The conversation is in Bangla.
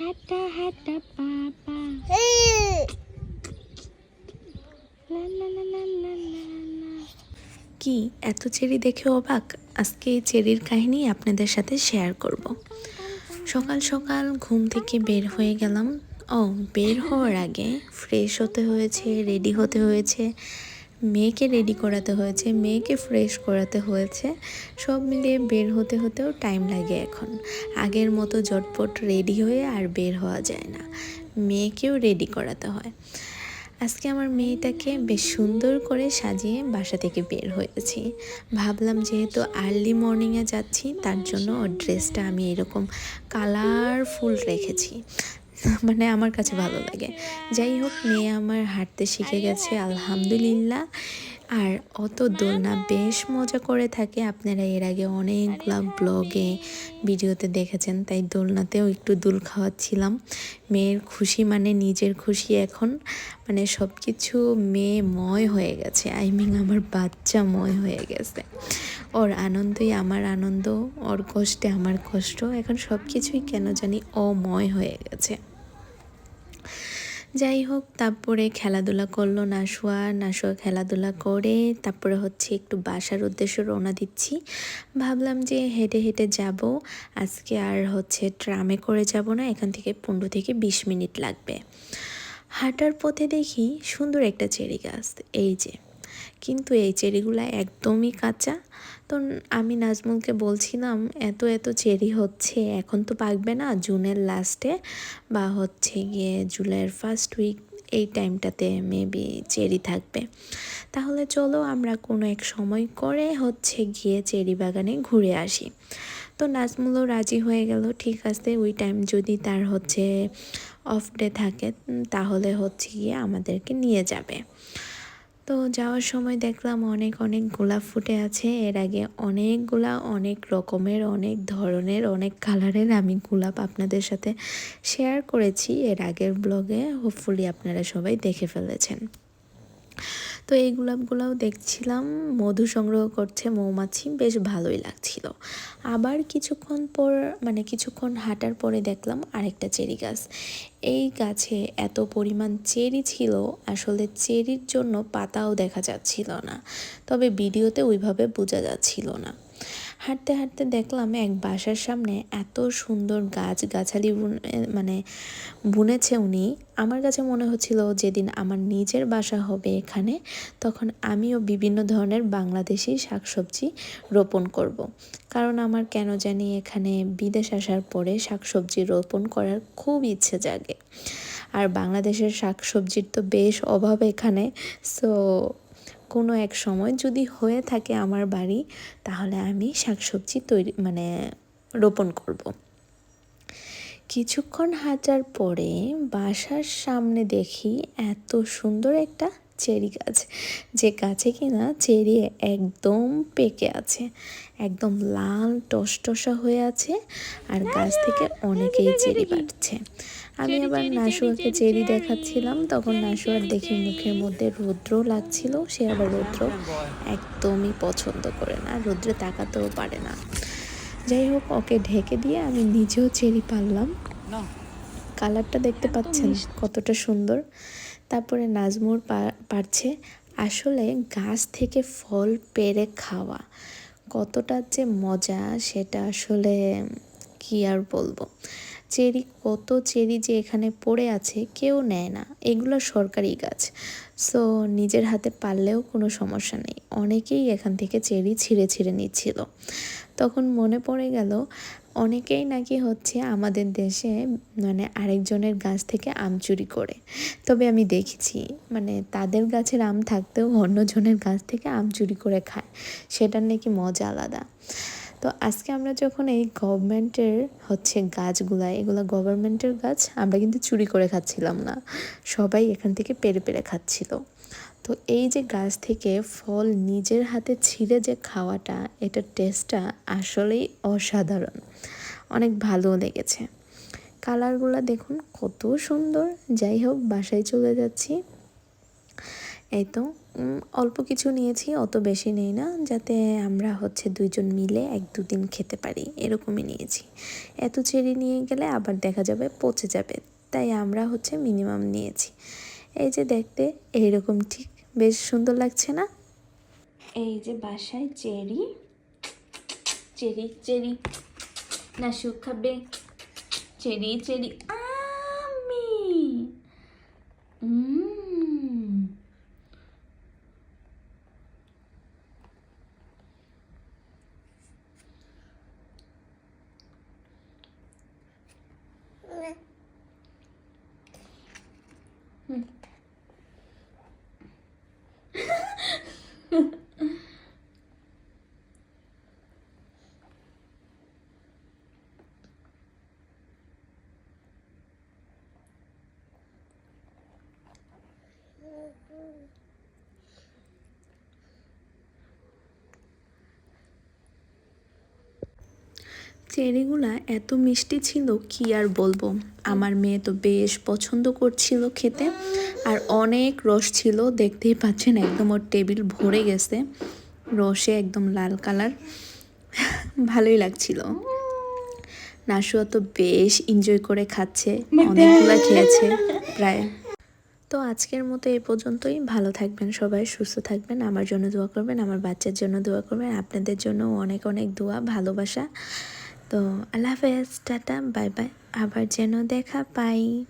লা লা লা লা। কি, এত চেরি দেখে অবাক? আজকে এই চেরির কাহিনী আপনাদের সাথে শেয়ার করব। সকাল সকাল ঘুম থেকে বের হয়ে গেলাম। ও, বের হওয়ার আগে ফ্রেশ হতে হয়েছে রেডি হতে হয়েছে। মেয়েকে রেডি করাতে হয়েছে, মেয়েকে ফ্রেশ করাতে হয়েছে, সব মিলিয়ে বের হতে হতেও টাইম লাগে এখন। আগের মতো জটপট রেডি হয়ে আর বের হওয়া যায় না। মেয়েকেও রেডি করাতে হয়। আজকে আমার মেয়েটাকে বেশ সুন্দর করে সাজিয়ে বাসা থেকে বের হয়েছি। ভাবলাম যেহেতু আর্লি মর্নিংয়ে যাচ্ছি, তার জন্য ওর ড্রেসটা আমি এরকম কালারফুল রেখেছি। মানে আমার কাছে ভালো লাগে। যাই হোক, মেয়ে আমার হাঁটতে শিখে গেছে, আলহামদুলিল্লাহ। আর অত দোলনা বেশ মজা করে থাকে। আপনারা এর আগে অনেকগুলা ব্লগে ভিডিওতে দেখেছেন, তাই দোলনাতেও একটু দুল খাওয়াচ্ছিলাম। মেয়ের খুশি মানে নিজের খুশি এখন। মানে সব কিছু মেয়ে ময় হয়ে গেছে। আই মিন আমার বাচ্চা ময় হয়ে গেছে। ওর আনন্দই আমার আনন্দ, ওর কষ্টে আমার কষ্ট। এখন সব কিছুই কেন জানি অময় হয়ে গেছে। যাই হোক, তারপরে খেলাধুলা করল নাশুয়া নাশুয়া খেলাধুলা করে তারপরে হচ্ছে একটু বাসার উদ্দেশ্যে রওনা দিচ্ছি। ভাবলাম যে হেঁটে হেঁটে যাব। আজকে আর হচ্ছে ট্রামে করে যাব না, এখান থেকে পনেরো থেকে বিশ মিনিট লাগবে। হাঁটার পথে দেখি সুন্দর একটা চেরি গাছ, এই যে। কিন্তু এই চেরিগুলো একদমই কাঁচা। তো আমি নাজমুলকে বলছিলাম, এত এত চেরি হচ্ছে, এখন তো পাকবে না জুনের লাস্টে বা হচ্ছে গিয়ে জুলাইয়ের ফার্স্ট উইক এই টাইমটাতে মেবি চেরি থাকবে। তাহলে চলো আমরা কোনো এক সময় করে হচ্ছে গিয়ে চেরি বাগানে ঘুরে আসি। তো নাজমুলও রাজি হয়ে গেল, ঠিক আছে, ওই টাইম যদি তার হচ্ছে অফ ডে থাকে তাহলে হচ্ছে গিয়ে আমাদেরকে নিয়ে যাবে। তো যাওয়ার সময় দেখলাম অনেক অনেক গোলাপ ফুটে আছে। এর আগে অনেকগুলা, অনেক রকমের, অনেক ধরনের, অনেক কালারের আমি গোলাপ আপনাদের সাথে শেয়ার করেছি। এর আগের ব্লগে হোপফুলি আপনারা সবাই দেখে ফেলেছেন। তো এই গোলাপগুলাও দেখছিলাম, মধু সংগ্রহ করছে মৌমাছি, বেশ ভালোই লাগছিল। আবার কিছুক্ষণ পর মানে কিছুক্ষণ হাঁটার পরে দেখলাম আরেকটা চেরি গাছ। এই গাছে এত পরিমাণ চেরি ছিল, আসলে চেরির জন্য পাতাও দেখা যাচ্ছিল না। তবে ভিডিওতে ওইভাবে বোঝা যাচ্ছিল না। হাঁটতে হাঁটতে দেখলাম এক বাসার সামনে এত সুন্দর গাছ গাছালি মানে বুনেছে উনি আমার কাছে মনে হচ্ছিল যেদিন আমার নিজের বাসা হবে এখানে, তখন আমিও বিভিন্ন ধরনের বাংলাদেশি শাকসবজি রোপণ করব। কারণ আমার কেন জানি এখানে বিদেশ আসার পরে শাকসবজি রোপণ করার খুব ইচ্ছে জাগে আর বাংলাদেশের শাকসবজির তো বেশ অভাব এখানে, সো কোনো এক সময় যদি হয়ে থাকে আমার বাড়ি, তাহলে আমি শাকসবজি তৈরি মানে রোপণ করব। কিছুক্ষণ হাঁটার পরে বাসার সামনে দেখি এত সুন্দর একটা চেরি গাছ। যে গাছে কিনা চেরি একদম পেকে আছে একদম লাল টসটসা হয়ে আছে আর গাছ থেকে অনেকেই চেরি পাচ্ছে। আমি আবার নাশুয়াকে চেরি দেখাচ্ছিলাম তখন নাশুয়ার দেখি মুখের মধ্যে রৌদ্র লাগছিল সে আবার রৌদ্র একদমই পছন্দ করে না রৌদ্রে তাকাতেও পারে না। যাই হোক ওকে ঢেকে দিয়ে আমি নিজেও চেরি পারলাম কালারটা দেখতে পাচ্ছেন কতটা সুন্দর। তারপরে নাজমুর পারছে। আসলে গাছ থেকে ফল পেরে খাওয়া কতটা যে মজা, সেটা আসলে কি আর বলব? চেরি, কত চেরি যে এখানে পড়ে আছে কেউ নেয় না। এগুলো সরকারি গাছ। সো, নিজের হাতে পারলেও কোনো সমস্যা নেই। অনেকেই এখান থেকে চেরি ছিঁড়ে ছিঁড়ে নিচ্ছিল। তখন মনে পড়ে গেল অনেকেই নাকি হচ্ছে আমাদের দেশে মানে আরেকজনের গাছ থেকে আম চুরি করে। তবে আমি দেখেছি মানে তাদের গাছের আম থাকতেও অন্যজনের গাছ থেকে আম চুরি করে খায়। সেটার নাকি মজা আলাদা। তো আজকে আমরা যখন এই গভর্নমেন্টের হচ্ছে গাছগুলা, এগুলো গভর্নমেন্টের গাছ আমরা কিন্তু চুরি করে খাচ্ছিলাম না। সবাই এখান থেকে পেরে পেরে খাচ্ছিল। তো এই যে গাছ থেকে ফল নিজের হাতে ছিঁড়ে যে খাওয়াটা, এটার টেস্টটা আসলেই অসাধারণ। অনেক ভালো লেগেছে। কালারগুলো দেখুন কত সুন্দর। যাই হোক, বাসায় চলে যাচ্ছি। এই তো অল্প কিছু নিয়েছি, অত বেশি নেই না, যাতে আমরা হচ্ছে দুইজন মিলে এক দুদিন খেতে পারি। এরকমই নিয়েছি। এত চেরি নিয়ে গেলে আবার দেখা যাবে পচে যাবে। তাই আমরা হচ্ছে মিনিমাম নিয়েছি। এই যে দেখতে, এইরকম ঠিক বেশ সুন্দর লাগছে না? এই যে বাসায় চেরি। Cherry cherry. না সুখ খাবে চেরি চেরি। আমি চেরিগুলা এত মিষ্টি ছিল কি আর বলব? আমার মেয়ে তো বেশ পছন্দ করছিল খেতে আর অনেক রস ছিল দেখতেই পাচ্ছেন একদম ওর টেবিল ভরে গেছে। রসে একদম লাল কালার। ভালোই লাগছিল। নাশুয়া তো বেশ এনজয় করে খাচ্ছে অনেকগুলা খেয়েছে প্রায় তো আজকের মতো এ পর্যন্তই। ভালো থাকবেন সবাই, সুস্থ থাকবেন। আমার জন্য দোয়া করবেন, আমার বাচ্চার জন্য দোয়া করবেন, আপনাদের জন্য অনেক অনেক দোয়া, ভালোবাসা। তো আল্লাহ হাফেজ, টাটা, বাই বাই। আবার যেন দেখা পাই।